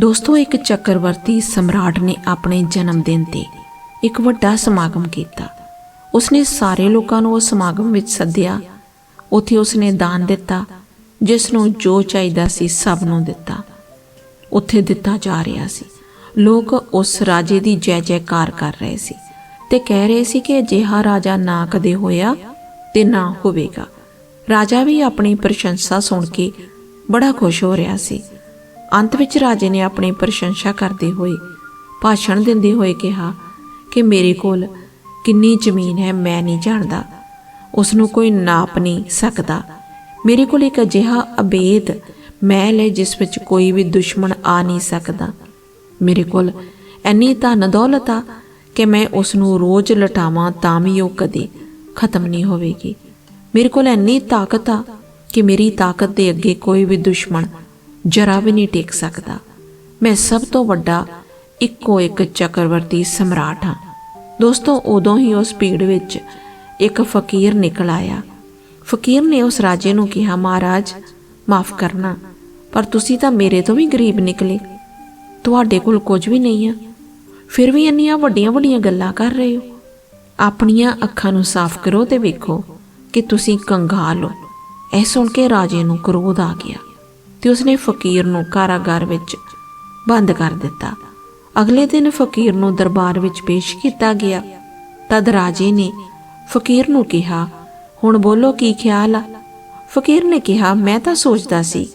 ਦੋਸਤੋ, ਇੱਕ ਚੱਕਰਵਰਤੀ ਸਮਰਾਟ ਨੇ ਆਪਣੇ ਜਨਮ ਦਿਨ ਤੇ ਇੱਕ ਵੱਡਾ ਸਮਾਗਮ ਕੀਤਾ। ਉਸਨੇ ਸਾਰੇ ਲੋਕਾਂ ਨੂੰ ਉਸ ਸਮਾਗਮ ਵਿੱਚ ਸੱਦਿਆ। ਉੱਥੇ ਉਸਨੇ ਦਾਨ ਦਿੱਤਾ, ਜਿਸ ਨੂੰ ਜੋ ਚਾਹੀਦਾ ਸੀ ਸਭ ਨੂੰ ਦਿੱਤਾ। ਉੱਥੇ ਦਿੱਤਾ ਜਾ ਰਿਹਾ ਸੀ। ਲੋਕ ਉਸ ਰਾਜੇ ਦੀ ਜੈ ਜੈਕਾਰ ਕਰ ਰਹੇ ਸੀ ਤੇ ਕਹਿ ਰਹੇ ਸੀ ਕਿ ਅਜਿਹਾ ਰਾਜਾ ਨਾ ਕਦੇ ਹੋਇਆ ਤੇ ਨਾ ਹੋਵੇਗਾ। ਰਾਜਾ ਵੀ ਆਪਣੀ ਪ੍ਰਸ਼ੰਸਾ ਸੁਣ ਕੇ ਬੜਾ ਖੁਸ਼ ਹੋ ਰਿਹਾ ਸੀ। ਅੰਤ ਵਿੱਚ ਰਾਜੇ ਨੇ ਆਪਣੀ ਪ੍ਰਸ਼ੰਸਾ ਕਰਦੇ ਹੋਏ ਭਾਸ਼ਣ ਦਿੰਦੇ ਹੋਏ ਕਿਹਾ ਕਿ ਮੇਰੇ ਕੋਲ ਕਿੰਨੀ ਜ਼ਮੀਨ ਹੈ, ਮੈਂ ਨਹੀਂ ਜਾਣਦਾ। ਉਸ ਨੂੰ ਕੋਈ ਨਾਪ ਨਹੀਂ ਸਕਦਾ। ਮੇਰੇ ਕੋਲ ਇੱਕ ਅਜਿਹਾ ਅਬੇਦ ਮਹਿਲ ਹੈ, ਜਿਸ ਵਿੱਚ ਕੋਈ ਵੀ ਦੁਸ਼ਮਣ ਆ ਨਹੀਂ ਸਕਦਾ। ਮੇਰੇ ਕੋਲ ਐਨੀ ਧਨ ਦੌਲਤ ਆ ਕਿ ਮੈਂ ਉਸ ਨੂੰ ਰੋਜ਼ ਲਟਾਵਾਂ, ਤਾਂ ਵੀ ਉਹ ਕਦੇ ਖਤਮ ਨਹੀਂ ਹੋਵੇਗੀ। ਮੇਰੇ ਕੋਲ ਐਨੀ ਤਾਕਤ ਆ ਕਿ ਮੇਰੀ ਤਾਕਤ ਦੇ ਅੱਗੇ ਕੋਈ ਵੀ ਦੁਸ਼ਮਣ ਜਰਾ ਵੀ ਨਹੀਂ ਟਿਕ ਸਕਦਾ। ਮੈਂ ਸਭ ਤੋਂ ਵੱਡਾ ਇੱਕੋ ਇੱਕ ਚੱਕਰਵਰਤੀ ਸਮਰਾਟ ਹਾਂ। ਦੋਸਤੋ, ਉਦੋਂ ਹੀ ਉਸ ਭੀੜ ਵਿੱਚ ਇੱਕ ਫਕੀਰ ਨਿਕਲ ਆਇਆ। ਫਕੀਰ ਨੇ ਉਸ ਰਾਜੇ ਨੂੰ ਕਿਹਾ, ਮਹਾਰਾਜ, ਮਾਫ ਕਰਨਾ, ਪਰ ਤੁਸੀਂ ਤਾਂ ਮੇਰੇ ਤੋਂ ਵੀ ਗਰੀਬ ਨਿਕਲੇ। ਤੁਹਾਡੇ ਕੋਲ ਕੁਝ ਵੀ ਨਹੀਂ ਆ। ਫਿਰ ਵੀ ਇੰਨੀਆਂ ਵੱਡੀਆਂ ਵੱਡੀਆਂ ਗੱਲਾਂ ਕਰ ਰਹੇ ਹੋ। ਆਪਣੀਆਂ ਅੱਖਾਂ ਨੂੰ ਸਾਫ਼ ਕਰੋ ਤੇ ਵੇਖੋ ਕਿ ਤੁਸੀਂ ਕੰਗਾਲ ਹੋ। ਇਹ ਸੁਣ ਕੇ ਰਾਜੇ ਨੂੰ ਕਰੋਧ ਆ ਗਿਆ। ਤੇ ਉਸਨੇ ਫਕੀਰ ਨੂੰ ਕਾਰਾਗਾਰ ਵਿੱਚ ਬੰਦ ਕਰ ਦਿੱਤਾ। ਅਗਲੇ ਦਿਨ ਫਕੀਰ ਨੂੰ ਦਰਬਾਰ ਵਿੱਚ ਪੇਸ਼ ਕੀਤਾ ਗਿਆ। ਤਦ ਰਾਜੇ ਨੇ ਫਕੀਰ ਨੂੰ ਕਿਹਾ, ਹੁਣ ਬੋਲੋ ਕੀ ਖਿਆਲ ਆ? ਫਕੀਰ ਨੇ ਕਿਹਾ, ਮੈਂ ਤਾਂ ਸੋਚਦਾ ਸੀ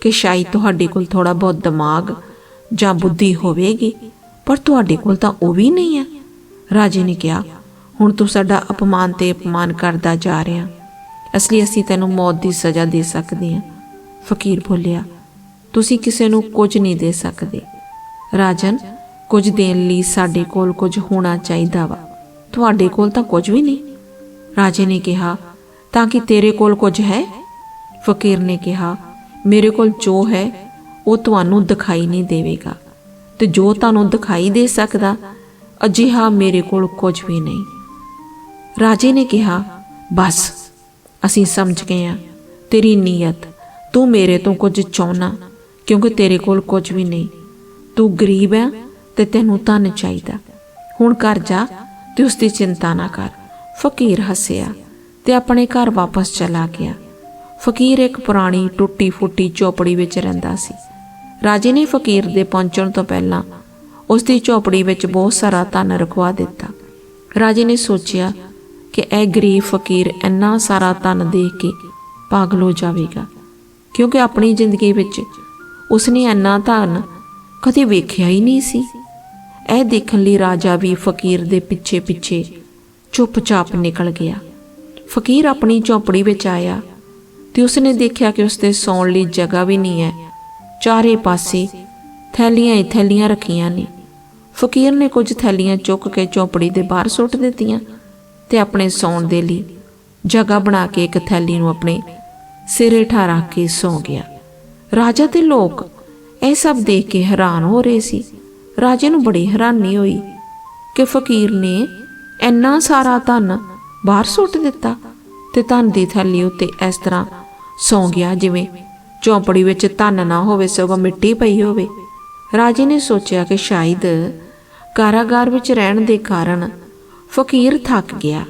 ਕਿ ਸ਼ਾਇਦ ਤੁਹਾਡੇ ਕੋਲ ਥੋੜਾ ਬਹੁਤ ਦਿਮਾਗ ਜਾਂ ਬੁੱਧੀ ਹੋਵੇਗੀ, ਪਰ ਤੁਹਾਡੇ ਕੋਲ ਤਾਂ ਉਹ ਵੀ ਨਹੀਂ ਹੈ। ਰਾਜੇ ਨੇ ਕਿਹਾ, ਹੁਣ ਤੂੰ ਸਾਡਾ ਅਪਮਾਨ ਤੇ ਅਪਮਾਨ ਕਰਦਾ ਜਾ ਰਿਹਾ। ਇਸ ਲਈ ਅਸੀਂ ਤੈਨੂੰ ਮੌਤ ਦੀ ਸਜ਼ਾ ਦੇ ਸਕਦੇ ਹਾਂ। ਫਕੀਰ ਬੋਲਿਆ, ਤੁਸੀਂ ਕਿਸੇ ਨੂੰ ਕੁਝ ਨਹੀਂ ਦੇ ਸਕਦੇ। ਰਾਜਨ, ਕੁਝ ਦੇਣ ਲਈ ਸਾਡੇ ਕੋਲ ਕੁਝ ਹੋਣਾ ਚਾਹੀਦਾ ਵਾ। ਤੁਹਾਡੇ ਕੋਲ ਤਾਂ ਕੁਝ ਵੀ ਨਹੀਂ। ਰਾਜੇ ਨੇ ਕਿਹਾ, ਤਾਂ ਕਿ ਤੇਰੇ ਕੋਲ ਕੁਝ ਹੈ? ਫਕੀਰ ਨੇ ਕਿਹਾ, ਮੇਰੇ ਕੋਲ ਜੋ ਹੈ, ਉਹ ਤੁਹਾਨੂੰ ਦਿਖਾਈ ਨਹੀਂ ਦੇਵੇਗਾ। ਤੇ ਜੋ ਤੁਹਾਨੂੰ ਦਿਖਾਈ ਦੇ ਸਕਦਾ, ਅਜਿਹਾ ਮੇਰੇ ਕੋਲ ਕੁਝ ਵੀ ਨਹੀਂ। ਰਾਜੇ ਨੇ ਕਿਹਾ, ਬਸ, ਅਸੀਂ ਸਮਝ ਗਏ ਆ ਤੇਰੀ ਨੀਅਤ ਤੂੰ ਮੇਰੇ ਤੋਂ ਕੁਝ ਚਾਹਨਾ, ਕਿਉਂਕਿ ਤੇਰੇ ਕੋਲ ਕੁਝ ਵੀ ਨਹੀਂ। ਤੂੰ ਗਰੀਬ ਹੈ ਤੇ ਤੈਨੂੰ ਧਨ ਚਾਹੀਦਾ। ਹੁਣ ਘਰ ਜਾ ਤੇ ਉਸ ਦੀ ਚਿੰਤਾ ਨਾ ਕਰ। ਫਕੀਰ ਹੱਸਿਆ ਤੇ ਆਪਣੇ ਘਰ ਵਾਪਸ ਚਲਾ ਗਿਆ। ਫਕੀਰ ਇੱਕ ਪੁਰਾਣੀ ਟੁੱਟੀ ਫੁੱਟੀ ਝੋਪੜੀ ਵਿੱਚ ਰਹਿੰਦਾ ਸੀ। ਰਾਜੇ ਨੇ ਫਕੀਰ ਦੇ ਪਹੁੰਚਣ ਤੋਂ ਪਹਿਲਾਂ ਉਸ ਦੀ ਝੋਪੜੀ ਵਿੱਚ ਬਹੁਤ ਸਾਰਾ ਧਨ ਰਖਵਾ ਦਿੱਤਾ। ਰਾਜੇ ਨੇ ਸੋਚਿਆ ਕਿ ਇਹ ਗਰੀਬ ਫਕੀਰ ਇੰਨਾ ਸਾਰਾ ਧਨ ਦੇਖ ਕੇ ਪਾਗਲ ਹੋ ਜਾਵੇਗਾ। ਕਿਉਂਕਿ ਆਪਣੀ ਜ਼ਿੰਦਗੀ ਵਿੱਚ ਉਸਨੇ ਇੰਨਾ ਧਨ ਕਦੇ ਵੇਖਿਆ ਹੀ ਨਹੀਂ ਸੀ। ਇਹ ਦੇਖਣ ਲਈ ਰਾਜਾ ਵੀ ਫਕੀਰ ਦੇ ਪਿੱਛੇ ਪਿੱਛੇ ਚੁੱਪਚਾਪ ਨਿਕਲ ਗਿਆ। ਫਕੀਰ ਆਪਣੀ ਝੌਂਪੜੀ ਵਿੱਚ ਆਇਆ ਤੇ ਉਸਨੇ ਦੇਖਿਆ ਕਿ ਉਸਦੇ ਸੌਣ ਲਈ ਜਗ੍ਹਾ ਵੀ ਨਹੀਂ ਹੈ। ਚਾਰੇ ਪਾਸੇ ਥੈਲੀਆਂ ਹੀ ਥੈਲੀਆਂ ਰੱਖੀਆਂ ਨੇ। ਫਕੀਰ ਨੇ ਕੁਝ ਥੈਲੀਆਂ ਚੁੱਕ ਕੇ ਝੌਂਪੜੀ ਦੇ ਬਾਹਰ ਸੁੱਟ ਦਿੱਤੀਆਂ ਤੇ ਆਪਣੇ ਸੌਣ ਦੇ ਲਈ ਜਗ੍ਹਾ ਬਣਾ ਕੇ ਇੱਕ ਥੈਲੀ ਨੂੰ ਆਪਣੇ ਸਿਰੇ ਠਾ ਰੱਖ ਕੇ ਸੌ ਗਿਆ। ਰਾਜਾ ਤੇ ਲੋਕ ਇਹ ਸਭ ਦੇਖ ਕੇ ਹੈਰਾਨ ਹੋ ਰਹੇ ਸੀ। ਰਾਜੇ ਨੂੰ ਬੜੀ ਹੈਰਾਨੀ ਹੋਈ ਕਿ ਫਕੀਰ ਨੇ ਇੰਨਾ ਸਾਰਾ ਧਨ ਬਾਹਰ ਸੁੱਟ ਦਿੱਤਾ ਤੇ ਧਨ ਦੀ ਥੈਲੀ ਉੱਤੇ ਇਸ ਤਰ੍ਹਾਂ ਸੌ ਗਿਆ ਜਿਵੇਂ ਝੌਂਪੜੀ ਵਿੱਚ ਧਨ ਨਾ ਹੋਵੇ, ਸਗੋਂ ਮਿੱਟੀ ਪਈ ਹੋਵੇ। ਰਾਜੇ ਨੇ ਸੋਚਿਆ ਕਿ ਸ਼ਾਇਦ ਕਾਰਾਗਾਰ ਵਿੱਚ ਰਹਿਣ ਦੇ ਕਾਰਨ ਫਕੀਰ ਥੱਕ ਗਿਆ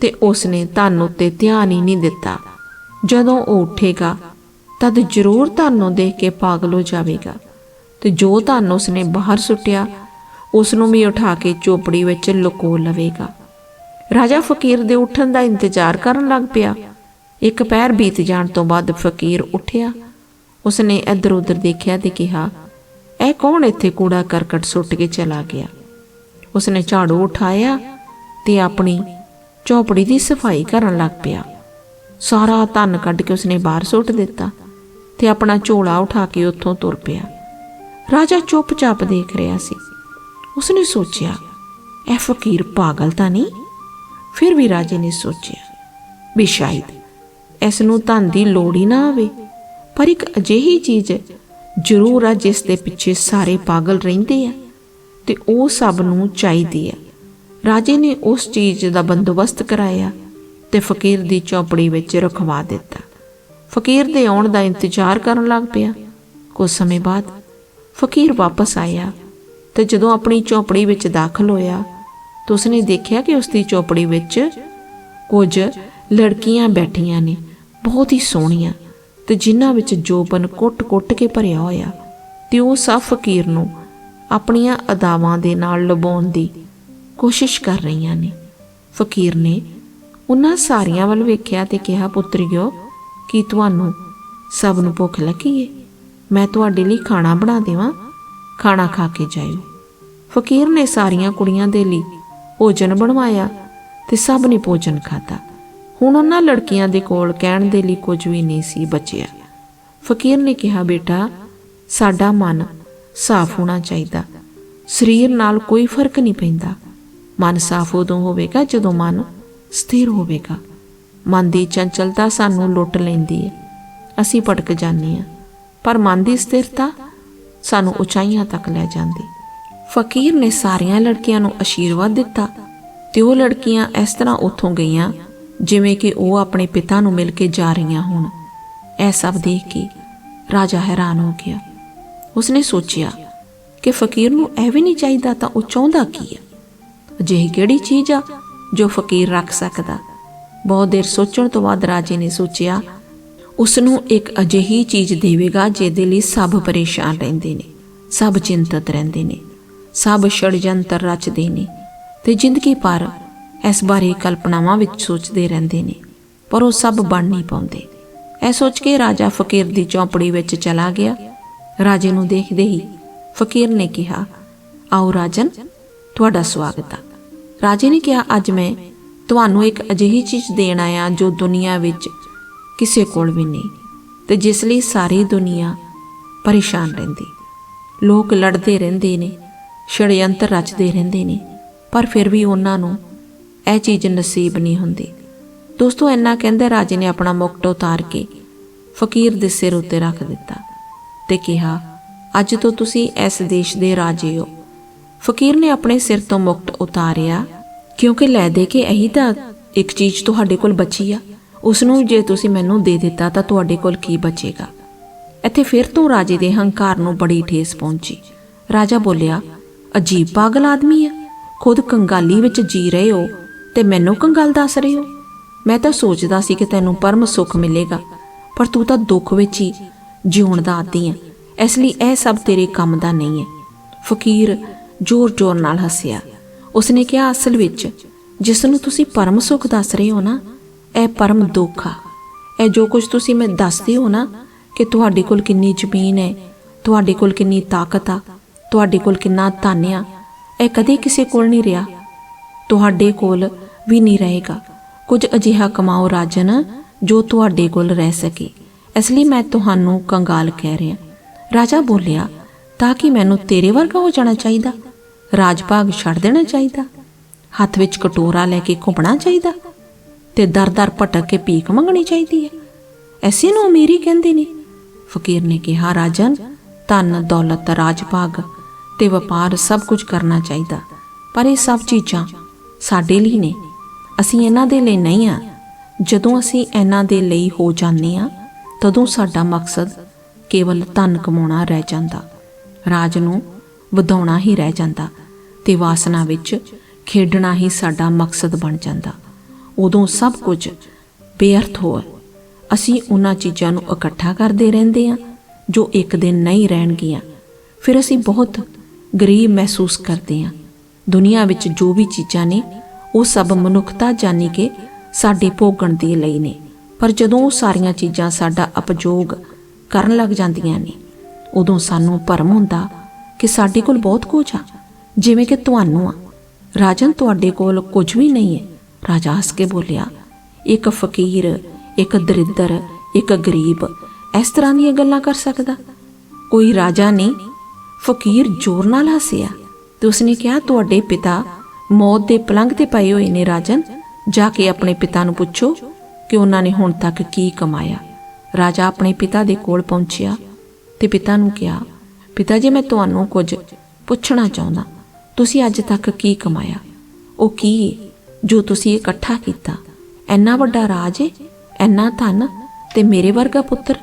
ਤੇ ਉਸਨੇ ਧਨ ਉੱਤੇ ਧਿਆਨ ਹੀ ਨਹੀਂ ਦਿੱਤਾ। ਜਦੋਂ ਉਹ ਉੱਠੇਗਾ, ਤਦ ਜ਼ਰੂਰ ਧਨ ਦੇਖ ਕੇ ਪਾਗਲ ਹੋ ਜਾਵੇਗਾ। ਤੇ ਜੋ ਧਨ ਉਸਨੇ ਬਾਹਰ ਸੁੱਟਿਆ ਉਸ ਨੂੰ ਵੀ ਉਠਾ ਕੇ ਚੋਪੜੀ ਵਿੱਚ ਲੁਕੋ ਲਵੇਗਾ। ਰਾਜਾ ਫਕੀਰ ਦੇ ਉੱਠਣ ਦਾ ਇੰਤਜ਼ਾਰ ਕਰਨ ਲੱਗ ਪਿਆ। ਇੱਕ ਪੈਰ ਬੀਤ ਜਾਣ ਤੋਂ ਬਾਅਦ ਫਕੀਰ ਉੱਠਿਆ। ਉਸਨੇ ਇੱਧਰ ਉੱਧਰ ਦੇਖਿਆ ਤੇ ਕਿਹਾ, ਇਹ ਕੌਣ ਇੱਥੇ ਕੂੜਾ ਕਰਕਟ ਸੁੱਟ ਕੇ ਚਲਾ ਗਿਆ? ਉਸਨੇ ਝਾੜੂ ਉਠਾਇਆ ਤੇ ਆਪਣੀ ਚੌਪੜੀ ਦੀ ਸਫ਼ਾਈ ਕਰਨ ਲੱਗ ਪਿਆ। ਸਾਰਾ ਧਨ ਕੱਢ ਕੇ ਉਸਨੇ ਬਾਹਰ ਸੁੱਟ ਦਿੱਤਾ ਤੇ ਆਪਣਾ ਝੋਲਾ ਉਠਾ ਕੇ ਉੱਥੋਂ ਤੁਰ ਪਿਆ। ਰਾਜਾ ਚੁੱਪਚਾਪ ਦੇਖ ਰਿਹਾ ਸੀ। ਉਸਨੇ ਸੋਚਿਆ, ਇਹ ਫਕੀਰ ਪਾਗਲ ਤਾਂ ਨਹੀਂ? ਫਿਰ ਵੀ ਰਾਜੇ ਨੇ ਸੋਚਿਆ, ਵੀ ਸ਼ਾਇਦ ਇਸ ਨੂੰ ਧਨ ਦੀ ਲੋੜ ਹੀ ਨਾ ਆਵੇ, ਪਰ ਇੱਕ ਅਜਿਹੀ ਚੀਜ਼ ਜ਼ਰੂਰ ਆ ਜਿਸ ਦੇ ਪਿੱਛੇ ਸਾਰੇ ਪਾਗਲ ਰਹਿੰਦੇ ਆ ਤੇ ਉਹ ਸਭ ਨੂੰ ਚਾਹੀਦੀ ਆ। ਰਾਜੇ ਨੇ ਉਸ ਚੀਜ਼ ਦਾ ਬੰਦੋਬਸਤ ਕਰਾਇਆ ਤੇ ਫਕੀਰ ਦੀ ਚੌਪੜੀ ਵਿੱਚ ਰਖਵਾ ਦਿੱਤਾ। ਫਕੀਰ ਦੇ ਆਉਣ ਦਾ ਇੰਤਜ਼ਾਰ ਕਰਨ ਲੱਗ ਪਿਆ। ਕੁਝ ਸਮੇਂ ਬਾਅਦ ਫਕੀਰ ਵਾਪਸ ਆਇਆ ਤੇ ਜਦੋਂ ਆਪਣੀ ਚੌਪੜੀ ਵਿੱਚ ਦਾਖਲ ਹੋਇਆ, ਤਾਂ ਉਸਨੇ ਦੇਖਿਆ ਕਿ ਉਸਦੀ ਚੌਪੜੀ ਵਿੱਚ ਕੁਝ ਲੜਕੀਆਂ ਬੈਠੀਆਂ ਨੇ, ਬਹੁਤ ਹੀ ਸੋਹਣੀਆਂ ਤੇ ਜਿਨ੍ਹਾਂ ਵਿੱਚ ਜੋਬਨ ਕੁੱਟ-ਕੁੱਟ ਕੇ ਭਰਿਆ ਹੋਇਆ ਤੇ ਉਹ ਸਭ ਫਕੀਰ ਨੂੰ ਆਪਣੀਆਂ ਅਦਾਵਾਂ ਦੇ ਨਾਲ ਲੁਭਾਉਣ ਦੀ ਕੋਸ਼ਿਸ਼ ਕਰ ਰਹੀਆਂ ਨੇ। ਫਕੀਰ ਨੇ ਉਹਨਾਂ ਸਾਰੀਆਂ ਵੱਲ ਵੇਖਿਆ ਤੇ ਕਿਹਾ, ਪੁੱਤਰਿਓ, ਕੀ ਤੁਹਾਨੂੰ ਸਭ ਨੂੰ ਭੁੱਖ ਲੱਗੀ ਏ? ਮੈਂ ਤੁਹਾਡੇ ਲਈ ਖਾਣਾ ਬਣਾ ਦੇਵਾਂ। ਖਾਣਾ ਖਾ ਕੇ ਜਾਇਓ। ਫਕੀਰ ਨੇ ਸਾਰੀਆਂ ਕੁੜੀਆਂ ਦੇ ਲਈ ਭੋਜਨ ਬਣਵਾਇਆ ਤੇ ਸਭ ਨੇ ਭੋਜਨ ਖਾਧਾ। ਹੁਣ ਉਹਨਾਂ ਲੜਕੀਆਂ ਦੇ ਕੋਲ ਕਹਿਣ ਦੇ ਲਈ ਕੁਝ ਵੀ ਨਹੀਂ ਸੀ ਬਚਿਆ। ਫਕੀਰ ਨੇ ਕਿਹਾ, ਬੇਟਾ, ਸਾਡਾ ਮਨ ਸਾਫ਼ ਹੋਣਾ ਚਾਹੀਦਾ। ਸਰੀਰ ਨਾਲ ਕੋਈ ਫ਼ਰਕ ਨਹੀਂ ਪੈਂਦਾ। ਮਨ ਸਾਫ਼ ਉਦੋਂ ਹੋਵੇਗਾ ਜਦੋਂ ਮਨ ਸਥਿਰ ਹੋਵੇਗਾ। ਮਨ ਦੀ ਚੰਚਲਤਾ ਸਾਨੂੰ ਲੁੱਟ ਲੈਂਦੀ ਹੈ ਅਸੀਂ ਭਟਕ ਜਾਂਦੇ ਹਾਂ ਪਰ ਮਨ ਦੀ ਸਥਿਰਤਾ ਸਾਨੂੰ ਉਚਾਈਆਂ ਤੱਕ ਲੈ ਜਾਂਦੀ। ਫਕੀਰ ਨੇ ਸਾਰੀਆਂ ਲੜਕੀਆਂ ਨੂੰ ਅਸ਼ੀਰਵਾਦ ਦਿੱਤਾ ਤੇ ਉਹ ਲੜਕੀਆਂ ਇਸ ਤਰ੍ਹਾਂ ਉੱਥੋਂ ਗਈਆਂ ਜਿਵੇਂ ਕਿ ਉਹ ਆਪਣੇ ਪਿਤਾ ਨੂੰ ਮਿਲ ਕੇ ਜਾ ਰਹੀਆਂ ਹੋਣ। ਇਹ ਸਭ ਦੇਖ ਕੇ ਰਾਜਾ ਹੈਰਾਨ ਹੋ ਗਿਆ। ਉਸਨੇ ਸੋਚਿਆ ਕਿ ਫਕੀਰ ਨੂੰ ਇਹ ਵੀ ਨਹੀਂ ਚਾਹੀਦਾ ਤਾਂ ਉਹ ਚਾਹੁੰਦਾ ਕੀ ਹੈ? ਅਜਿਹੀ ਕਿਹੜੀ ਚੀਜ਼ ਆ ਜੋ ਫਕੀਰ ਰੱਖ ਸਕਦਾ। ਬਹੁਤ ਦੇਰ ਸੋਚਣ ਤੋਂ ਬਾਅਦ ਰਾਜੇ ਨੇ ਸੋਚਿਆ ਉਸ ਨੂੰ ਇੱਕ ਅਜਿਹੀ ਚੀਜ਼ ਦੇਵੇਗਾ ਜਿਹਦੇ ਲਈ ਸਭ ਪਰੇਸ਼ਾਨ ਰਹਿੰਦੇ ਨੇ, ਸਭ ਚਿੰਤਤ ਰਹਿੰਦੇ ਨੇ, ਸਭ ਛੜਯੰਤਰ ਰਚਦੇ ਨੇ ਤੇ ਜ਼ਿੰਦਗੀ ਭਰ ਇਸ ਬਾਰੇ ਕਲਪਨਾਵਾਂ ਵਿੱਚ ਸੋਚਦੇ ਰਹਿੰਦੇ ਨੇ, ਪਰ ਉਹ ਸਭ ਬਣ ਨਹੀਂ ਪਾਉਂਦੇ। ਇਹ ਸੋਚ ਕੇ ਰਾਜਾ ਫਕੀਰ ਦੀ ਚੌਂਪੜੀ ਵਿੱਚ ਚਲਾ ਗਿਆ। ਰਾਜੇ ਨੂੰ ਦੇਖਦੇ ਹੀ ਫਕੀਰ ਨੇ ਕਿਹਾ, ਆਓ ਰਾਜਨ, ਤੁਹਾਡਾ ਸਵਾਗਤ ਆ। ਰਾਜੇ ਨੇ ਕਿਹਾ, ਅੱਜ ਮੈਂ ਤੁਹਾਨੂੰ ਇੱਕ ਅਜਿਹੀ ਚੀਜ਼ ਦੇਣ ਆਇਆ ਜੋ ਦੁਨੀਆ ਵਿੱਚ ਕਿਸੇ ਕੋਲ ਵੀ ਨਹੀਂ, ਤੇ ਜਿਸ ਲਈ ਸਾਰੀ ਦੁਨੀਆ ਪਰੇਸ਼ਾਨ ਰਹਿੰਦੀ। ਲੋਕ ਲੜਦੇ ਰਹਿੰਦੇ ਨੇ ਛੜਯੰਤਰ ਰਚਦੇ ਰਹਿੰਦੇ ਨੇ, ਪਰ ਫਿਰ ਵੀ ਉਹਨਾਂ ਨੂੰ ਇਹ ਚੀਜ਼ ਨਸੀਬ ਨਹੀਂ ਹੁੰਦੀ। ਦੋਸਤੋ, ਇੰਨਾ ਕਹਿੰਦੇ ਰਾਜੇ ਨੇ ਆਪਣਾ ਮੁਕਟ ਉਤਾਰ ਕੇ ਫਕੀਰ ਦੇ ਸਿਰ ਉੱਤੇ ਰੱਖ ਦਿੱਤਾ ਤੇ ਕਿਹਾ, ਅੱਜ ਤੋਂ ਤੁਸੀਂ ਇਸ ਦੇਸ਼ ਦੇ ਰਾਜੇ ਹੋ। ਫਕੀਰ ਨੇ ਆਪਣੇ ਸਿਰ ਤੋਂ ਮੁਕਟ ਉਤਾਰਿਆ, ਕਿਉਂਕਿ ਲੈ ਦੇ ਕੇ ਇਹੀ ਤਾਂ ਇੱਕ ਚੀਜ਼ ਤੁਹਾਡੇ ਕੋਲ ਬਚੀ ਆ। ਉਸ ਨੂੰ ਜੇ ਤੁਸੀਂ ਮੈਨੂੰ ਦੇ ਦਿੱਤਾ ਤਾਂ ਤੁਹਾਡੇ ਕੋਲ ਕੀ ਬਚੇਗਾ? ਇੱਥੇ ਫਿਰ ਤੋਂ ਰਾਜੇ ਦੇ ਹੰਕਾਰ ਨੂੰ ਬੜੀ ਠੇਸ ਪਹੁੰਚੀ। ਰਾਜਾ ਬੋਲਿਆ, ਅਜੀਬ ਪਾਗਲ ਆਦਮੀ ਆ। ਖੁਦ ਕੰਗਾਲੀ ਵਿੱਚ ਜੀ ਰਹੇ ਹੋ ਤੇ ਮੈਨੂੰ ਕੰਗਾਲ ਦੱਸ ਰਹੇ ਹੋ। ਮੈਂ ਤਾਂ ਸੋਚਦਾ ਸੀ ਕਿ ਤੈਨੂੰ ਪਰਮ ਸੁੱਖ ਮਿਲੇਗਾ, ਪਰ ਤੂੰ ਤਾਂ ਦੁੱਖ ਵਿੱਚ ਹੀ ਜਿਉਣ ਦਾ ਆਦੀ ਹੈ ਇਸ ਲਈ ਇਹ ਸਭ ਤੇਰੇ ਕੰਮ ਦਾ ਨਹੀਂ ਹੈ। ਫਕੀਰ ਜ਼ੋਰ-ਜ਼ੋਰ ਨਾਲ ਹੱਸਿਆ। ਉਸਨੇ ਕਿਹਾ, ਅਸਲ ਵਿੱਚ, ਜਿਸ ਨੂੰ ਤੁਸੀਂ ਪਰਮ ਸੁੱਖ ਦੱਸ ਰਹੇ ਹੋ ਨਾ, ਇਹ ਪਰਮ ਦੁੱਖ ਆ। ਇਹ ਜੋ ਕੁਝ ਤੁਸੀਂ ਮੈਂ ਦੱਸਦੇ ਹੋ ਨਾ, ਕਿ ਤੁਹਾਡੇ ਕੋਲ ਕਿੰਨੀ ਜ਼ਮੀਨ ਹੈ, ਤੁਹਾਡੇ ਕੋਲ ਕਿੰਨੀ ਤਾਕਤ ਆ, ਤੁਹਾਡੇ ਕੋਲ ਕਿੰਨਾ ਧਨ ਆ, ਇਹ ਕਦੇ ਕਿਸੇ ਕੋਲ ਨਹੀਂ ਰਿਹਾ। ਤੁਹਾਡੇ ਕੋਲ ਵੀ ਨਹੀਂ ਰਹੇਗਾ। ਕੁਝ ਅਜਿਹਾ ਕਮਾਓ ਰਾਜਨ, ਜੋ ਤੁਹਾਡੇ ਕੋਲ ਰਹਿ ਸਕੇ। ਇਸ ਲਈ ਮੈਂ ਤੁਹਾਨੂੰ ਕੰਗਾਲ ਕਹਿ ਰਿਹਾ। ਰਾਜਾ ਬੋਲਿਆ, ਤਾਂ ਕਿ ਮੈਨੂੰ ਤੇਰੇ ਵਰਗਾ ਹੋ ਜਾਣਾ ਚਾਹੀਦਾ। ਰਾਜ ਭਾਗ ਛੱਡ ਦੇਣਾ ਚਾਹੀਦਾ। ਹੱਥ ਵਿੱਚ ਕਟੋਰਾ ਲੈ ਕੇ ਘੁੰਮਣਾ ਚਾਹੀਦਾ ਤੇ ਦਰ-ਦਰ ਭਟਕ ਕੇ ਭੀਖ ਮੰਗਣੀ ਚਾਹੀਦੀ ਹੈ। ਐਸੇ ਨੂੰ ਅਮੀਰੀ ਕਹਿੰਦੇ ਨੇ। ਫਕੀਰ ਨੇ ਕਿਹਾ, ਰਾਜਨ, ਧਨ, ਦੌਲਤ ਰਾਜ ਭਾਗ ਤੇ ਵਪਾਰ ਸਭ ਕੁਝ ਕਰਨਾ ਚਾਹੀਦਾ। ਪਰ ਇਹ ਸਭ ਚੀਜ਼ਾਂ ਸਾਡੇ ਲਈ ਨੇ। ਅਸੀਂ ਇਹਨਾਂ ਦੇ ਲਈ ਨਹੀਂ ਆ। ਜਦੋਂ ਅਸੀਂ ਇਹਨਾਂ ਦੇ ਲਈ ਹੋ ਜਾਂਦੇ ਆ ਤਦੋਂ ਸਾਡਾ ਮਕਸਦ ਕੇਵਲ ਧਨ ਕਮਾਉਣਾ ਰਹਿ ਜਾਂਦਾ। ਰਾਜ ਨੂੰ ਵਧਾਉਣਾ ਹੀ ਰਹਿ ਜਾਂਦਾ। ਤੇ ਵਾਸਨਾ ਵਿੱਚ ਖੇਡਣਾ ਹੀ ਸਾਡਾ ਮਕਸਦ ਬਣ ਜਾਂਦਾ। ਉਦੋਂ ਸਭ ਕੁਝ ਬੇਅਰਥ ਹੋ ਅਸੀਂ ਉਹਨਾਂ ਚੀਜ਼ਾਂ ਨੂੰ ਇਕੱਠਾ ਕਰਦੇ ਰਹਿੰਦੇ ਹਾਂ, ਜੋ ਇੱਕ ਦਿਨ ਨਹੀਂ ਰਹਿਣਗੀਆਂ। ਫਿਰ ਅਸੀਂ ਬਹੁਤ ਗਰੀਬ ਮਹਿਸੂਸ ਕਰਦੇ ਹਾਂ। ਦੁਨੀਆ ਵਿੱਚ ਜੋ ਵੀ ਚੀਜ਼ਾਂ ਨੇ, ਉਹ ਸਭ ਮਨੁੱਖਤਾ ਜਾਣੀ ਕਿ ਸਾਡੇ ਭੋਗਣ ਦੇ ਲਈ ਨੇ। ਪਰ ਜਦੋਂ ਉਹ ਸਾਰੀਆਂ ਚੀਜ਼ਾਂ ਸਾਡਾ ਉਪਯੋਗ ਕਰਨ ਲੱਗ ਜਾਂਦੀਆਂ ਨੇ, ਉਦੋਂ ਸਾਨੂੰ ਭਰਮ ਹੁੰਦਾ ਕਿ ਸਾਡੇ ਕੋਲ ਬਹੁਤ ਕੁਝ ਆ। ਜਿਵੇਂ ਕਿ ਤੁਹਾਨੂੰ ਆ। ਰਾਜਨ ਤੁਹਾਡੇ ਕੋਲ ਕੁਝ ਵੀ ਨਹੀਂ ਹੈ। ਰਾਜਾ ਹੱਸ ਕੇ ਬੋਲਿਆ, ਇੱਕ ਫਕੀਰ, ਇੱਕ ਦਰਿਦਰ, ਇੱਕ ਗਰੀਬ, ਇਸ ਤਰ੍ਹਾਂ ਦੀਆਂ ਗੱਲਾਂ ਕਰ ਸਕਦਾ? ਕੋਈ ਰਾਜਾ ਨਹੀਂ। ਫਕੀਰ ਜ਼ੋਰ ਨਾਲ ਹੱਸਿਆ। ਤੇ ਉਸਨੇ ਕਿਹਾ, ਤੁਹਾਡੇ ਪਿਤਾ ਮੌਤ ਦੇ ਪਲੰਘ ਤੇ ਪਏ ਹੋਏ ਨੇ ਰਾਜਨ। ਜਾ ਕੇ ਆਪਣੇ ਪਿਤਾ ਨੂੰ ਪੁੱਛੋ ਕਿ ਉਹਨਾਂ ਨੇ ਹੁਣ ਤੱਕ ਕੀ ਕਮਾਇਆ। ਰਾਜਾ ਆਪਣੇ ਪਿਤਾ ਦੇ ਕੋਲ ਪਹੁੰਚਿਆ ਤੇ ਪਿਤਾ ਨੂੰ ਕਿਹਾ, ਪਿਤਾ ਜੀ, ਮੈਂ ਤੁਹਾਨੂੰ ਕੁਝ ਪੁੱਛਣਾ ਚਾਹੁੰਦਾ। ਤੁਸੀਂ ਅੱਜ ਤੱਕ ਕੀ ਕਮਾਇਆ? ਉਹ ਕੀ ਹੈ ਜੋ ਤੁਸੀਂ ਇਕੱਠਾ ਕੀਤਾ? ਇੰਨਾ ਵੱਡਾ ਰਾਜ ਏ? ਇੰਨਾ ਧਨ ਤੇ ਮੇਰੇ ਵਰਗਾ ਪੁੱਤਰ?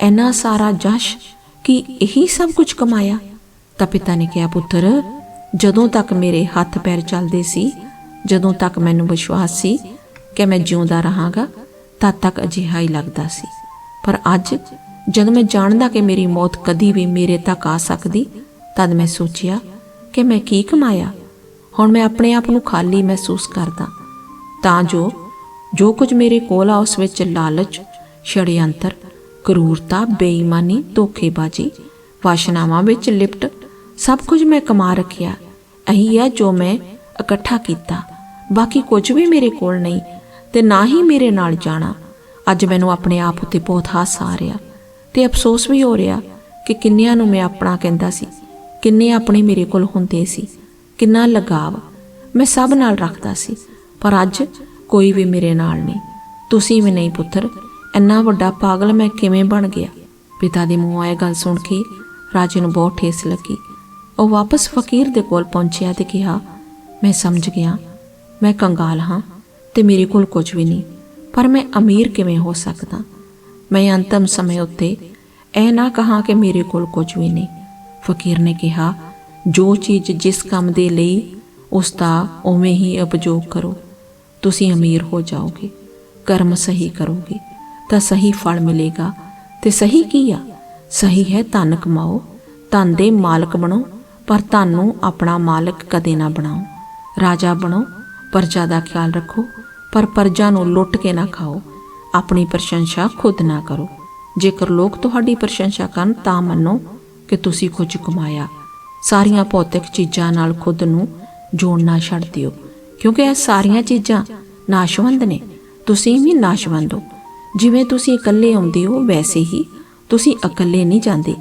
ਇੰਨਾ ਸਾਰਾ ਜਸ਼ ਕਿ ਇਹੀ ਸਭ ਕੁਝ ਕਮਾਇਆ? ਤਾਂ ਪਿਤਾ ਨੇ ਕਿਹਾ, ਪੁੱਤਰ, ਜਦੋਂ ਤੱਕ ਮੇਰੇ ਹੱਥ ਪੈਰ ਚੱਲਦੇ ਸੀ, ਜਦੋਂ ਤੱਕ ਮੈਨੂੰ ਵਿਸ਼ਵਾਸ ਸੀ ਕਿ ਮੈਂ ਜਿਉਂਦਾ ਰਹਾਂਗਾ, ਤਦ ਤੱਕ ਅਜਿਹਾ ਹੀ ਲੱਗਦਾ ਸੀ। ਪਰ ਅੱਜ ਜਦ ਮੈਂ ਜਾਣਦਾ ਕਿ ਮੇਰੀ ਮੌਤ ਕਦੀ ਵੀ ਮੇਰੇ ਤੱਕ ਆ ਸਕਦੀ, ਤਦ ਮੈਂ ਸੋਚਿਆ ਕਿ ਮੈਂ ਕੀ ਕਮਾਇਆ? ਹੁਣ ਮੈਂ ਆਪਣੇ ਆਪ ਨੂੰ ਖਾਲੀ ਮਹਿਸੂਸ ਕਰਦਾ। ਤਾਂ ਜੋ ਜੋ ਕੁਝ ਮੇਰੇ ਕੋਲ ਆ, ਉਸ ਵਿੱਚ ਲਾਲਚ ਛੜਯੰਤਰ ਕਰੂਰਤਾ, ਬੇਈਮਾਨੀ, ਧੋਖੇਬਾਜ਼ੀ, ਵਾਸ਼ਨਾਵਾਂ ਵਿੱਚ ਲਿਪਟ, ਸਭ ਕੁਝ ਮੈਂ ਕਮਾ ਰੱਖਿਆ। ਇਹੀ ਹੈ ਜੋ ਮੈਂ ਇਕੱਠਾ ਕੀਤਾ। ਬਾਕੀ ਕੁਝ ਵੀ ਮੇਰੇ ਕੋਲ ਨਹੀਂ ਤੇ ਨਾ ਹੀ ਮੇਰੇ ਨਾਲ ਜਾਣਾ। ਅੱਜ ਮੈਨੂੰ ਆਪਣੇ ਆਪ ਉੱਤੇ ਬਹੁਤ ਹਾਸਾ ਆ ਰਿਹਾ ਤੇ ਅਫਸੋਸ ਵੀ ਹੋ ਰਿਹਾ ਕਿ ਕਿੰਨਿਆਂ ਨੂੰ ਮੈਂ ਆਪਣਾ ਕਹਿੰਦਾ ਸੀ। ਕਿੰਨੇ ਆਪਣੇ ਮੇਰੇ ਕੋਲ ਹੁੰਦੇ ਸੀ, ਕਿੰਨਾ ਲਗਾਵ ਮੈਂ ਸਭ ਨਾਲ ਰੱਖਦਾ ਸੀ, ਪਰ ਅੱਜ ਕੋਈ ਵੀ ਮੇਰੇ ਨਾਲ ਨਹੀਂ। ਤੁਸੀਂ ਵੀ ਨਹੀਂ ਪੁੱਤਰ, ਇੰਨਾ ਵੱਡਾ ਪਾਗਲ ਮੈਂ ਕਿਵੇਂ ਬਣ ਗਿਆ? ਪਿਤਾ ਦੇ ਮੂੰਹ ਆਏ ਗੱਲ ਸੁਣ ਕੇ ਰਾਜੇ ਨੂੰ ਬਹੁਤ ਠੇਸ ਲੱਗੀ। ਉਹ ਵਾਪਸ ਫਕੀਰ ਦੇ ਕੋਲ ਪਹੁੰਚਿਆ ਤੇ ਕਿਹਾ, ਮੈਂ ਸਮਝ ਗਿਆ, ਮੈਂ ਕੰਗਾਲ ਹਾਂ ਤੇ ਮੇਰੇ ਕੋਲ ਕੁਝ ਵੀ ਨਹੀਂ, ਪਰ ਮੈਂ ਅਮੀਰ ਕਿਵੇਂ ਹੋ ਸਕਦਾ? ਮੈਂ ਅੰਤਮ ਸਮੇਂ ਉੱਤੇ ਇਹ ਨਾ ਕਹਾ ਕਿ ਮੇਰੇ ਕੋਲ ਕੁਝ ਵੀ ਨਹੀਂ। ਫਕੀਰ ਨੇ ਕਿਹਾ, ਜੋ ਚੀਜ਼ ਜਿਸ ਕੰਮ ਦੇ ਲਈ, ਉਸ ਦਾ ਉਵੇਂ ਹੀ ਉਪਯੋਗ ਕਰੋ। ਤੁਸੀਂ ਅਮੀਰ ਹੋ ਜਾਓਗੇ, ਕਰਮ ਸਹੀ ਕਰੋਗੇ, ਤਾਂ ਸਹੀ ਫਲ ਮਿਲੇਗਾ। ਤੇ ਸਹੀ ਕੀ ਆ? ਸਹੀ ਹੈ ਧਨ ਕਮਾਓ, ਧਨ ਦੇ ਮਾਲਕ ਬਣੋ, ਪਰ ਧਨ ਨੂੰ ਆਪਣਾ ਮਾਲਕ ਕਦੇ ਨਾ ਬਣਾਓ। ਰਾਜਾ ਬਣੋ, ਪਰਜਾ ਦਾ ਖਿਆਲ ਰੱਖੋ, ਪਰ ਪਰਜਾ ਨੂੰ ਲੁੱਟ ਕੇ ਨਾ ਖਾਓ। ਆਪਣੀ ਪ੍ਰਸ਼ੰਸਾ ਖੁਦ ਨਾ ਕਰੋ। ਜੇਕਰ ਲੋਕ ਤੁਹਾਡੀ ਪ੍ਰਸ਼ੰਸਾ ਕਰਨ ਤਾਂ ਮੰਨੋ ਕਿ ਤੁਸੀਂ ਕੁਝ ਕਮਾਇਆ ਸਾਰੀਆਂ ਭੌਤਿਕ ਚੀਜ਼ਾਂ ਨਾਲ ਖੁਦ ਨੂੰ ਜੋੜਨਾ ਛੱਡ ਦਿਓ, ਕਿਉਂਕਿ ਇਹ ਸਾਰੀਆਂ ਚੀਜ਼ਾਂ ਨਾਸ਼ਵੰਦ ਨੇ। ਤੁਸੀਂ ਵੀ ਨਾਸ਼ਵੰਦ ਹੋ। ਜਿਵੇਂ ਤੁਸੀਂ ਇਕੱਲੇ ਆਉਂਦੇ ਹੋ, ਵੈਸੇ ਹੀ ਤੁਸੀਂ ਇਕੱਲੇ ਨਹੀਂ ਜਾਂਦੇ।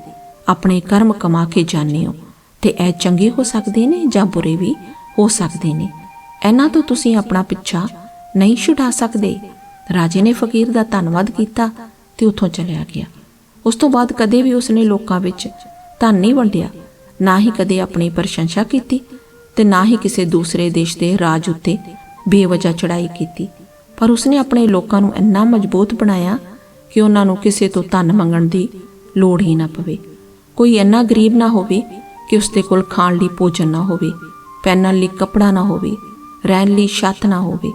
ਆਪਣੇ ਕਰਮ ਕਮਾ ਕੇ ਜਾਂਦੇ ਹੋ। ਤੇ ਇਹ ਚੰਗੇ ਹੋ ਸਕਦੇ ਨੇ ਜਾਂ ਬੁਰੇ ਵੀ ਹੋ ਸਕਦੇ ਨੇ। ਇਹਨਾਂ ਤੋਂ ਤੁਸੀਂ ਆਪਣਾ ਪਿੱਛਾ ਨਹੀਂ ਛੁਡਾ ਸਕਦੇ। ਰਾਜੇ ਨੇ ਫਕੀਰ ਦਾ ਧੰਨਵਾਦ ਕੀਤਾ ਤੇ ਉੱਥੋਂ ਚਲਿਆ ਗਿਆ। ਉਸ ਤੋਂ ਬਾਅਦ ਕਦੇ ਵੀ ਉਸਨੇ ਲੋਕਾਂ ਵਿੱਚ ਧਨ ਨਹੀਂ ਵੰਡਿਆ, ਨਾ ਹੀ ਕਦੇ ਆਪਣੀ ਪ੍ਰਸ਼ੰਸਾ ਕੀਤੀ ਤੇ ਨਾ ਹੀ ਕਿਸੇ ਦੂਸਰੇ ਦੇਸ਼ ਦੇ ਰਾਜ ਉੱਤੇ ਬੇਵਜ੍ਹਾ ਚੜਾਈ ਕੀਤੀ। ਪਰ ਉਸਨੇ ਆਪਣੇ ਲੋਕਾਂ ਨੂੰ ਇੰਨਾ ਮਜ਼ਬੂਤ ਬਣਾਇਆ ਕਿ ਉਹਨਾਂ ਨੂੰ ਕਿਸੇ ਤੋਂ ਧਨ ਮੰਗਣ ਦੀ ਲੋੜ ਹੀ ਨਾ ਪਵੇ। ਕੋਈ ਇੰਨਾ ਗਰੀਬ ਨਾ ਹੋਵੇ ਕਿ ਉਸਦੇ ਕੋਲ ਖਾਣ ਲਈ ਭੋਜਨ ਨਾ ਹੋਵੇ, ਪਹਿਨਣ ਲਈ ਕੱਪੜਾ ਨਾ ਹੋਵੇ, ਰਹਿਣ ਲਈ ਛੱਤ ਨਾ ਹੋਵੇ।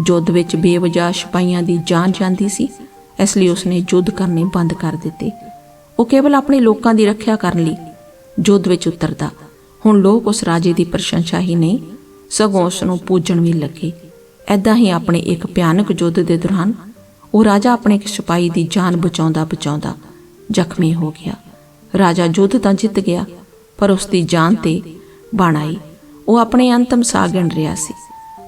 ਜੁੱਧ ਵਿੱਚ ਬੇਵਜ੍ਹਾ ਸਿਪਾਹੀਆਂ ਦੀ ਜਾਨ ਜਾਂਦੀ ਸੀ, ਇਸ ਲਈ ਉਸਨੇ ਯੁੱਧ ਕਰਨੇ ਬੰਦ ਕਰ ਦਿੱਤੇ। ਉਹ ਕੇਵਲ ਆਪਣੇ ਲੋਕਾਂ ਦੀ ਰੱਖਿਆ ਕਰਨ ਲਈ ਯੁੱਧ ਵਿੱਚ ਉਤਰਦਾ। ਹੁਣ ਲੋਕ ਉਸ ਰਾਜੇ ਦੀ ਪ੍ਰਸ਼ੰਸਾ ਹੀ ਨਹੀਂ ਸਗੋਂ ਉਸ ਨੂੰ ਪੂਜਣ ਵੀ ਲੱਗੇ। ਐਦਾਂ ਹੀ ਆਪਣੇ ਇੱਕ ਭਿਆਨਕ ਯੁੱਧ ਦੇ ਦੌਰਾਨ ਉਹ ਰਾਜਾ ਆਪਣੇ ਇੱਕ ਸਿਪਾਹੀ ਦੀ ਜਾਨ ਬਚਾਉਂਦਾ ਬਚਾਉਂਦਾ ਜ਼ਖਮੀ ਹੋ ਗਿਆ। ਰਾਜਾ ਯੁੱਧ ਤਾਂ ਜਿੱਤ ਗਿਆ, ਪਰ ਉਸ ਦੀ ਜਾਨ ਤੇ ਬਣ ਆਈ। ਉਹ ਆਪਣੇ ਅੰਤਮ ਸਾਹ ਗਿਣ ਰਿਹਾ ਸੀ।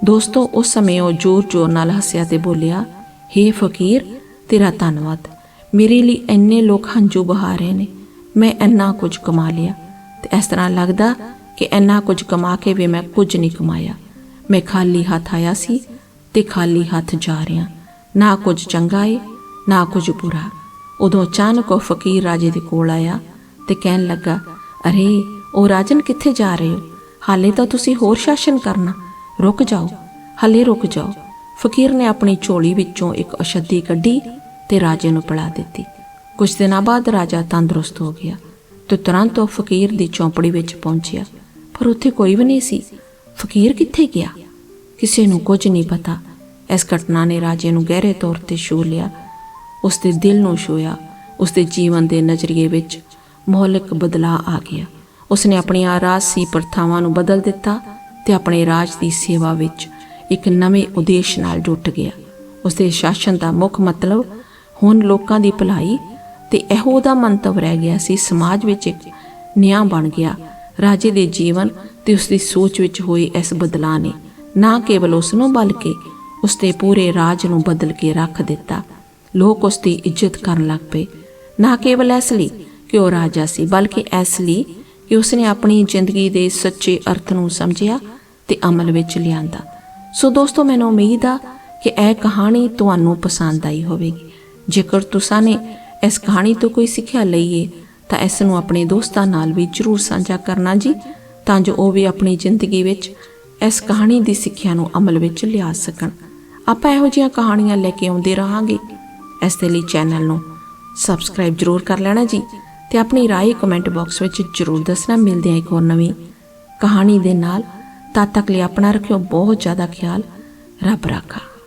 ਦੋਸਤੋ, ਉਸ ਸਮੇਂ ਉਹ ਜ਼ੋਰ-ਜ਼ੋਰ ਨਾਲ ਹੱਸਿਆ ਤੇ ਬੋਲਿਆ, ਹੇ ਫਕੀਰ, ਤੇਰਾ ਧੰਨਵਾਦ। ਮੇਰੇ ਲਈ ਇੰਨੇ ਲੋਕ ਹੰਝੂ ਬਹਾ ਰਹੇ ਨੇ। ਮੈਂ ਇੰਨਾ ਕੁਝ ਕਮਾ ਲਿਆ। ਤੇ ਇਸ ਤਰ੍ਹਾਂ ਲੱਗਦਾ ਕਿ ਇੰਨਾ ਕੁਝ ਕਮਾ ਕੇ ਵੀ ਮੈਂ ਕੁਝ ਨਹੀਂ ਕਮਾਇਆ। ਮੈਂ ਖਾਲੀ ਹੱਥ ਆਇਆ ਸੀ ਤੇ ਖਾਲੀ ਹੱਥ ਜਾ ਰਿਹਾ। ਨਾ ਕੁਝ ਚੰਗਾ ਏ, ਨਾ ਕੁਝ ਬੁਰਾ। ਉਦੋਂ ਅਚਾਨਕ ਉਹ ਫਕੀਰ ਰਾਜੇ ਦੇ ਕੋਲ ਆਇਆ ਤੇ ਕਹਿਣ ਲੱਗਾ, ਅਰੇ, ਉਹ ਰਾਜਨ ਕਿੱਥੇ ਜਾ ਰਹੇ ਹੋ? ਹਾਲੇ ਤਾਂ ਤੁਸੀਂ ਹੋਰ ਸ਼ਾਸਨ ਕਰਨਾ। ਰੁਕ ਜਾਓ। ਹਾਲੇ ਰੁਕ ਜਾਓ। ਫਕੀਰ ਨੇ ਆਪਣੀ ਝੋਲੀ ਵਿੱਚੋਂ ਇੱਕ ਅਸ਼ੱਦੀ ਕੱਢੀ ਤੇ ਰਾਜੇ ਨੂੰ ਪਿਲਾ ਦਿੱਤੀ। ਕੁਝ ਦਿਨਾਂ ਬਾਅਦ ਰਾਜਾ ਤੰਦਰੁਸਤ ਹੋ ਗਿਆ ਤੇ ਤੁਰੰਤ ਉਹ ਫਕੀਰ ਦੀ ਚੌਂਪੜੀ ਵਿੱਚ ਪਹੁੰਚਿਆ। ਪਰ ਉੱਥੇ ਕੋਈ ਵੀ ਨਹੀਂ ਸੀ। ਫਕੀਰ ਕਿੱਥੇ ਗਿਆ? ਕਿਸੇ ਨੂੰ ਕੁਝ ਨਹੀਂ ਪਤਾ। ਇਸ ਘਟਨਾ ਨੇ ਰਾਜੇ ਨੂੰ ਗਹਿਰੇ ਤੌਰ ਤੇ ਛੂ ਲਿਆ। ਉਸ ਦੇ ਦਿਲ ਨੂੰ ਛੂਇਆ ਉਸ ਦੇ ਜੀਵਨ ਦੇ ਨਜ਼ਰੀਏ ਵਿੱਚ ਮੌਲਿਕ ਬਦਲਾਅ ਆ ਗਿਆ। ਉਸਨੇ ਆਪਣੀਆਂ ਰਾਜਸੀ ਪ੍ਰਥਾਵਾਂ ਨੂੰ ਬਦਲ ਦਿੱਤਾ ਤੇ ਆਪਣੇ ਰਾਜ ਦੀ ਸੇਵਾ ਵਿੱਚ ਇੱਕ ਨਵੇਂ ਉਦੇਸ਼ ਨਾਲ ਜੁਟ ਗਿਆ। ਉਸ ਦੇ ਸ਼ਾਸਨ ਦਾ ਮੁੱਖ ਮਤਲਬ ਹੁਣ ਲੋਕਾਂ ਦੀ ਭਲਾਈ ਤੇ ਇਹੋ ਦਾ ਮੰਤਵ ਰਹਿ ਗਿਆ ਸੀ, ਸਮਾਜ ਵਿੱਚ ਇੱਕ ਨਿਆਂ ਬਣ ਗਿਆ। ਰਾਜੇ ਦੇ ਜੀਵਨ ਤੇ ਉਸ ਦੀ ਸੋਚ ਵਿੱਚ ਹੋਏ ਇਸ ਬਦਲਾਅ ਨੇ ਨਾ ਕੇਵਲ ਉਸ ਨੂੰ ਬਲਕਿ ਉਸ ਦੇ ਪੂਰੇ ਰਾਜ ਨੂੰ ਬਦਲ ਕੇ ਰੱਖ ਦਿੱਤਾ। ਲੋਕ ਉਸ ਦੀ ਇੱਜ਼ਤ ਕਰਨ ਲੱਗ ਪਏ। ਨਾ ਕੇਵਲ ਇਸ ਲਈ ਕਿ ਉਹ ਰਾਜਾ ਸੀ, ਬਲਕਿ ਇਸ ਲਈ ਕਿ ਉਸਨੇ ਆਪਣੀ ਜ਼ਿੰਦਗੀ ਦੇ ਸੱਚੇ ਅਰਥ ਨੂੰ ਸਮਝਿਆ ਤੇ ਅਮਲ ਵਿੱਚ ਲਿਆਂਦਾ। ਸੋ ਦੋਸਤੋ, ਮੈਨੂੰ ਉਮੀਦ ਆ ਕਿ ਇਹ ਕਹਾਣੀ ਤੁਹਾਨੂੰ ਪਸੰਦ ਆਈ ਹੋਵੇਗੀ। ਜੇਕਰ ਤੁਸੀਂ ਨੇ ਇਸ ਕਹਾਣੀ ਤੋਂ ਕੋਈ ਸਿੱਖਿਆ ਲਈਏ ਤਾਂ ਇਸ ਨੂੰ ਆਪਣੇ ਦੋਸਤਾਂ ਨਾਲ ਵੀ ਜਰੂਰ ਸਾਂਝਾ ਕਰਨਾ ਜੀ ਤਾਂ ਜੋ ਉਹ ਵੀ ਆਪਣੀ ਜ਼ਿੰਦਗੀ ਵਿੱਚ ਇਸ ਕਹਾਣੀ ਦੀ ਸਿੱਖਿਆ ਨੂੰ ਅਮਲ ਵਿੱਚ ਲਿਆ ਸਕਣ ਆਪਾਂ ਇਹੋ ਜਿਹੀਆਂ ਕਹਾਣੀਆਂ ਲੈ ਕੇ ਆਉਂਦੇ ਰਹਾਂਗੇ ਇਸ ਦੇ ਲਈ ਚੈਨਲ ਨੂੰ ਸਬਸਕ੍ਰਾਈਬ ਜਰੂਰ ਕਰ ਲੈਣਾ ਜੀ ਤੇ ਆਪਣੀ رائے ਕਮੈਂਟ ਬਾਕਸ ਵਿੱਚ ਜ਼ਰੂਰ ਦੱਸਣਾ ਮਿਲਦੇ ਹਾਂ ਇੱਕ ਹੋਰ ਨਵੀਂ ਕਹਾਣੀ ਦੇ ਨਾਲ ਤਦ ਤੱਕ ਲਈ ਆਪਣਾ ਰੱਖਿਓ ਬਹੁਤ ਜ਼ਿਆਦਾ ਖਿਆਲ ਰੱਬ ਰਾਖਾ